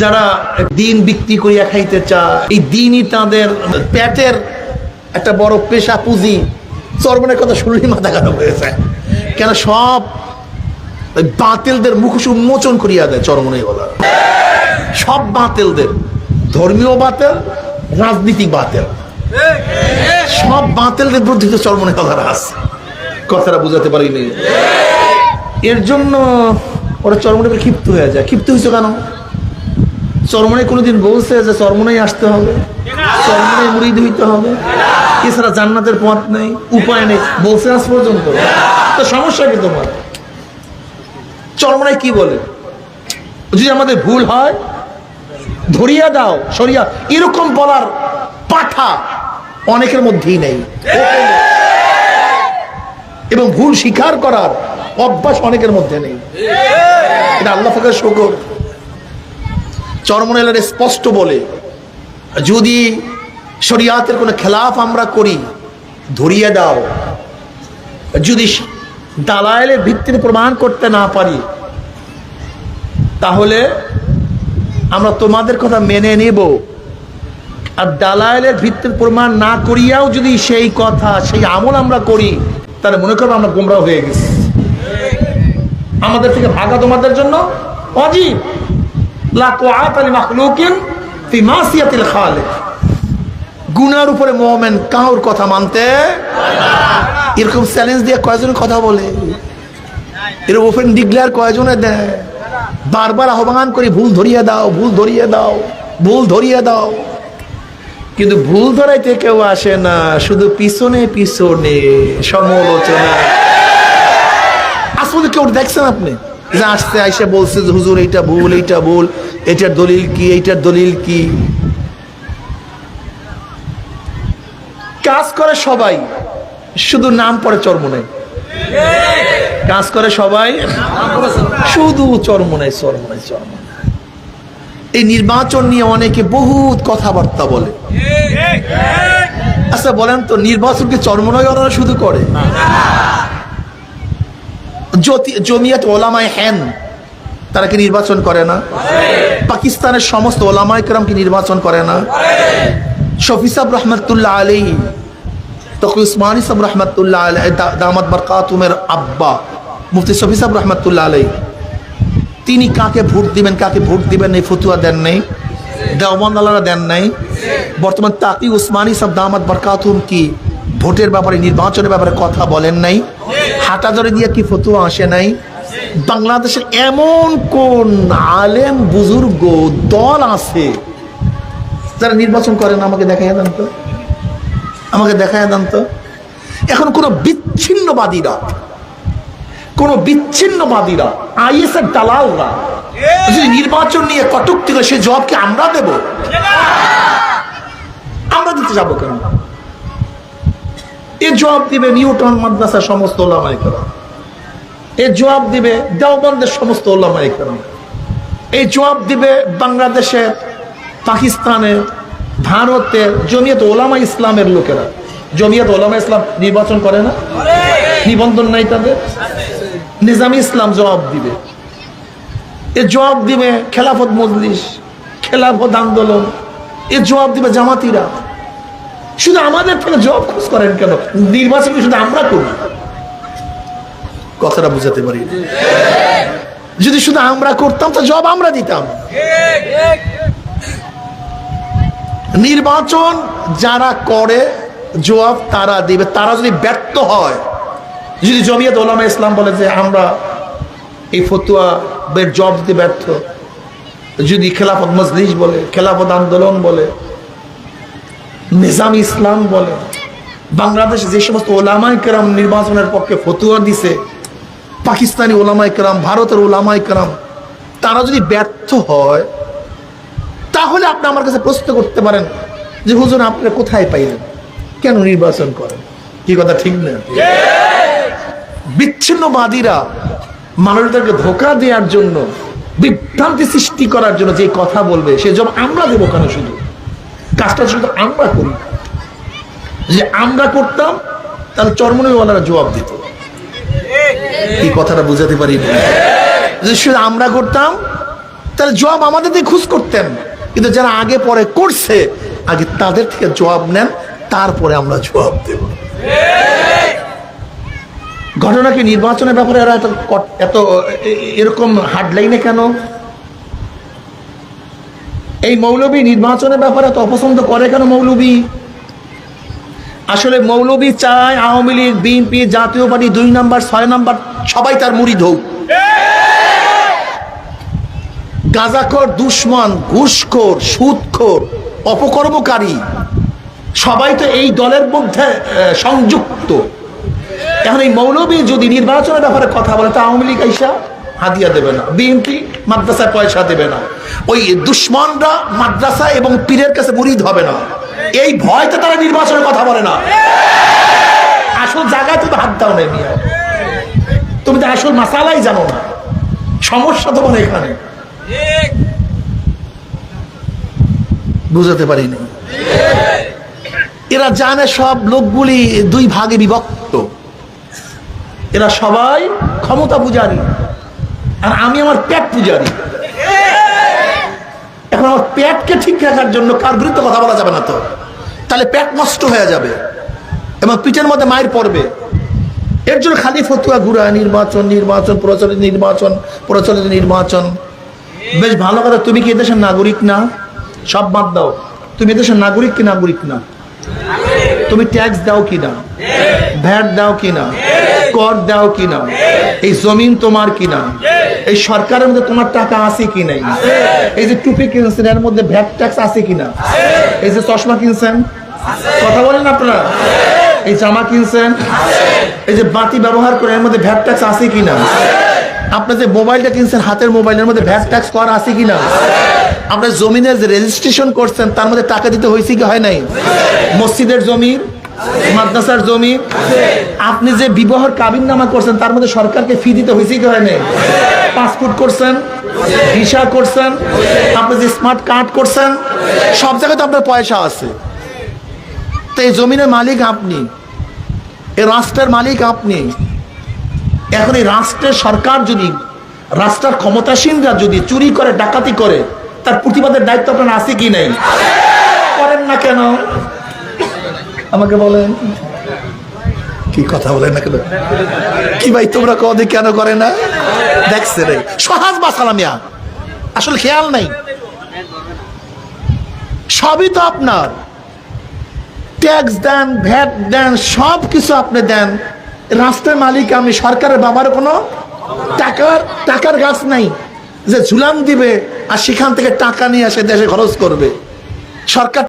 যারা দিন বিক্রি করিয়া খাইতে চায়, এই দিনই তাদের পেটের একটা বড় পেশা পুঁজি। চর্মনের কথা শুনলেই মাথা খারাপ হয়ে যায়। কেন সব বাতিলদের মুখোশ উন্মোচন করিয়া দেয় চরমনে বলা সব বাতিলদের, ধর্মীয় বাতিল, রাজনীতিক বাতিল। সব বাতিলদের বিরুদ্ধে তো কথাটা আছে কথাটা বুঝাতে পারিনি। এর জন্য ওরা চরমনে ক্ষিপ্ত হয়ে যায়। ক্ষিপ্ত হয়েছে কেন? চরমনে কোনোদিন বলছে যে চরমনেই আসতে হবে চরমনে মুড়িদ হইতে হবে। এছাড়া জান্নাতের পথ নেই, উপায় নেই, বলছে আজ পর্যন্ত। তো সমস্যা কি তোমার? চরমনায় কি বলে? যদি আমাদের ভুল হয়, ধরিয়া দাও, সরিয়া। এরকম বলার পাঠা অনেকের মধ্যেই নেই। এবং ভুল স্বীকার করার অভ্যাস অনেকের মধ্যে নেই। এটা আল্লাহ ফাঁকের শকর। চরমনেলের স্পষ্ট বলে, যদি শরিয়াতের কোনো খেলাফ আমরা করি, ধরিয়ে দাও। যদি দালায়েলের ভিত্তিতে প্রমাণ করতে না পারি, তাহলে আমরা তোমাদের কথা মেনে নেব। আর দালায়েলের ভিত্তির প্রমাণ না করিয়াও যদি সেই কথা, সেই আমল আমরা করি, তাহলে মনে করব আমরা গোমরা হয়ে গেছি। আমাদের থেকে ভাগা তোমাদের জন্য অজীব। গুনার উপরে মোমেন কাউর কথা মানতে এরকম চ্যালেঞ্জ দিয়ে কয়জন কথা বলে? এর ওপেন ডিক্লেয়ার কয়জনে দেয়? বারবার আহ্বান করে, ভুল ধরিয়ে দাও, ভুল ধরিয়ে দাও, ভুল ধরিয়ে দাও। কিন্তু ভুল ধরাইতে কেউ আসে না, শুধু পিছনে পিছনে সমালোচনা। আসলে কেউ দেখছেন আপনি? যে আসতে আইসে বলছে যে, হুজুর, এইটা ভুল এইটা ভুল। এটার দলিল কি, এইটার দলিল কি? কাজ করে সবাই, শুধু নাম পড়ে চর্মনাই কাজ করে সবাই, শুধু চর্মনাই চর্মনাই চর্মনাই এই নির্বাচন নিয়ে অনেকে বহুত কথাবার্তা বলে। আচ্ছা বলেন তো নির্বাচনকে চর্মনয় ওরা শুধু করে? জ্যোতি- জমিয়াত ওলামায় হ্যান তারা কি নির্বাচন করে না? পাকিস্তানের সমস্ত ওলামায় কেরাম কি নির্বাচন করে না? শফিসাব রহমতুল্লাহ আলী তখন উসমানী সাব রহমতুল্লাহ আলী দা- দামাত বরকাতুমের আব্বা, মুফতি শফিসাব রহমতুল্লাহ আলী তিনি কাকে ভোট দিবেন, কাকে ভোট দিবেন এই ফতুয়া দেন নেই আল্লাহরা দেন নাই। বর্তমান তাকি উসমানী সাব দামাত বরকাতুম কি ভোটের ব্যাপারে, নির্বাচনের ব্যাপারে কথা বলেন নাই। হাটাজরে দিয়ে কি ফতুয়া আসে নাই? বাংলাদেশের এমন কোন আলেম, বুজুর্গ, দল আছে যারা নির্বাচন করেন আমাকে দেখাই দেন তো। আমাকে দেখাই দেন তো। এখন কোন বিচ্ছিন্নবাদীরা কোন বিচ্ছিন্নবাদীরা, আইএসের দালালরা, যদি নির্বাচন নিয়ে কটুক্তি করে, সে জবাব কি আমরা দেব? আমরা দিতে যাব কেন? এ জবাব দিবে নিউটন মাদ্রাসার সমস্ত ওলামাই কেরাম। এ জবাব দিবে দেওবন্দের সমস্ত ওলামাই কেরাম। এই জবাব দিবে বাংলাদেশের পাকিস্তানের ভারতের জমিয়ত ওলামা ইসলামের লোকেরা। জমিয়ত ওলামা ইসলাম নির্বাচন করে না? নিবন্ধন নাই তাদের? নিজামী ইসলাম জবাব দিবে। এ জবাব দিবে খেলাফত মজলিস, খেলাফত আন্দোলন। এ জবাব দিবে জামাতিরা। শুধু আমাদের থেকে জবাব খোঁজ করেন কেন? নির্বাচন শুধু আমরা করি। কথাটা বুঝাতে পারি? যদি শুধু আমরা করতাম, তো জব আমরা দিতাম। নির্বাচন যারা করে, জবাব তারা দিবে। তারা যদি ব্যর্থ হয়, যদি জমিয়ত ওলামা ইসলাম বলে যে আমরা এই ফতুয়া জব দিতে ব্যর্থ, যদি খেলাফত মজলিস বলে, খেলাফত আন্দোলন বলে নিজাম ইসলাম বলে। বাংলাদেশে যে সমস্ত ওলামাই কেরাম নির্বাচনের পক্ষে ফতুয়া দিছে, পাকিস্তানি ওলামাই কেরাম, ভারতের ওলামাই কেরাম, তারা যদি ব্যর্থ হয়, তাহলে আপনি আমার কাছে প্রশ্ন করতে পারেন যে, হুজুর, আপনি কোথায় পাইলেন? কেন নির্বাচন করেন? কি কথা, ঠিক না? বিচ্ছিন্নবাদীরা মানুষদেরকে ধোকা দেওয়ার জন্য, বিভ্রান্তি সৃষ্টি করার জন্য যে কথা বলবে, সে জব আমরা দেবো কেন শুধু? কাজটা শুধু আমরা করি যে আমরা করতাম, তাহলে চরমনিওয়ালারা জবাব দিত। এই কথাটা বুঝাতে পারি। যে শুধু আমরা করতাম, তাহলে জবাব আমাদের দিয়ে খুশ করতেন। কিন্তু যারা আগে পরে করছে, আগে তাদের থেকে জবাব নেন, তারপরে আমরা জবাব দেব। ঘটনা কি নির্বাচনের ব্যাপারে এরা এত এত এরকম হার্ডলাইনে কেন? এই মৌলবী নির্বাচনের ব্যাপারে এত অপছন্দ করে কেন মৌলবী? আসলে মৌলবী চায় আওয়ামী লীগ, বিএনপি, জাতীয় পার্টি, দুই নাম্বার, ছয় নাম্বার, সবাই তার মুড়ি ধোক। গাজাখোর, দুশ্মন, ঘুষখোর, সুদখোর, অপকর্মকারী, সবাই তো এই দলের মধ্যে সংযুক্ত। এখন এই মৌলবী যদি নির্বাচনের ব্যাপারে কথা বলে, তা আওয়ামী লীগ আইসা হাদিয়া দেবে না। বিএনপি মাদ্রাসায় পয়সা দেবে না। ওই দুশ্মনরা মাদ্রাসা এবং পীরের কাছে মুরিদ হবে না। এই ভয়তে তারা নির্বাচনের কথা বলে না। আসল জায়গায় তুমি হাত দাও না মিয়া। তুমি তো আসল মাসালাই জানো না। সমস্যা তো মানে এখানে। বুঝাতে পারিনি। এরা জানে সব লোকগুলি দুই ভাগে বিভক্ত। এরা সবাই ক্ষমতা পূজারী। আর আমি আমার পেট পূজারী। এখন আমার পেটকে ঠিক রাখার জন্য কার বিরুদ্ধে কথা বলা যাবে না তো? তাহলে পেট নষ্ট হয়ে যাবে এবং পিঠের মধ্যে মায়ের পড়বে। এর জন্য খালি ফতুয়া ঘুরা নির্বাচন নির্বাচন, প্রচলিত নির্বাচন প্রচলিত নির্বাচন। বেশ ভালো কথা, তুমি কি এদেশের নাগরিক না? সব বাদ দাও। তুমি এদেশের নাগরিক কি নাগরিক না? তুমি ট্যাক্স দাও কি না? ভ্যাট দাও কি না? কর দাও কি না? এই জমিন তোমার কিনা? এই সরকারের মধ্যে তোমার টাকা আছে কি নাই? এই যে টুপি কিনছেন, এর মধ্যে ভ্যাট ট্যাক্স আছে কি না এই যে চশমা কিনছেন? কথা বলেন আপনারা? এই জামা কিনছেন? এই যে বাতি ব্যবহার করে এর মধ্যে ভ্যাট ট্যাক্স আছে কি না আপনার যে মোবাইলটা কিনছেন, হাতের মোবাইলের মধ্যে ভ্যাট ট্যাক্স করা আছে কি না আপনার জমিনের যে রেজিস্ট্রেশন করছেন, তার মধ্যে টাকা দিতে হয়েছে কি হয় নাই? মসজিদের জমির? মাদ্রাসার জমি আপনি যে বিবাহর কাবিন নামা করছেন, তার মধ্যে সরকারকে ফি দিতে হয়েছে কি হয় পাসপোর্ট করছেন, ভিসা করছেন, আপনি যে স্মার্ট কার্ড করছেন, সব জায়গায় তো আপনার পয়সা আছে। তো এই জমিনের মালিক আপনি, এই রাষ্ট্রের মালিক আপনি। এখন এই রাষ্ট্রের সরকার যদি, রাষ্ট্রের ক্ষমতাসীনরা যদি চুরি করে, ডাকাতি করে, তার প্রতিবাদের দায়িত্ব আপনার আছে কি নেই? করেন না কেন? আমাকে বলেন কি কথা বলেন না কেন? কি ভাই তোমরা কদে কেন করে না? দেখছে রে। সহজ বাসালামিয়া আসলে খেয়াল নাই। সবই তো আপনার। ট্যাক্স দেন, ভ্যাট দেন সব কিছু আপনি দেন। রাস্তার মালিক, আমি সরকারের বাবার কোনো টাকার টাকার গাছ নাই। যে ঝুলান দিবে আর সেখান থেকে টাকা নিয়ে এসে দেশে খরচ করবে। সরকার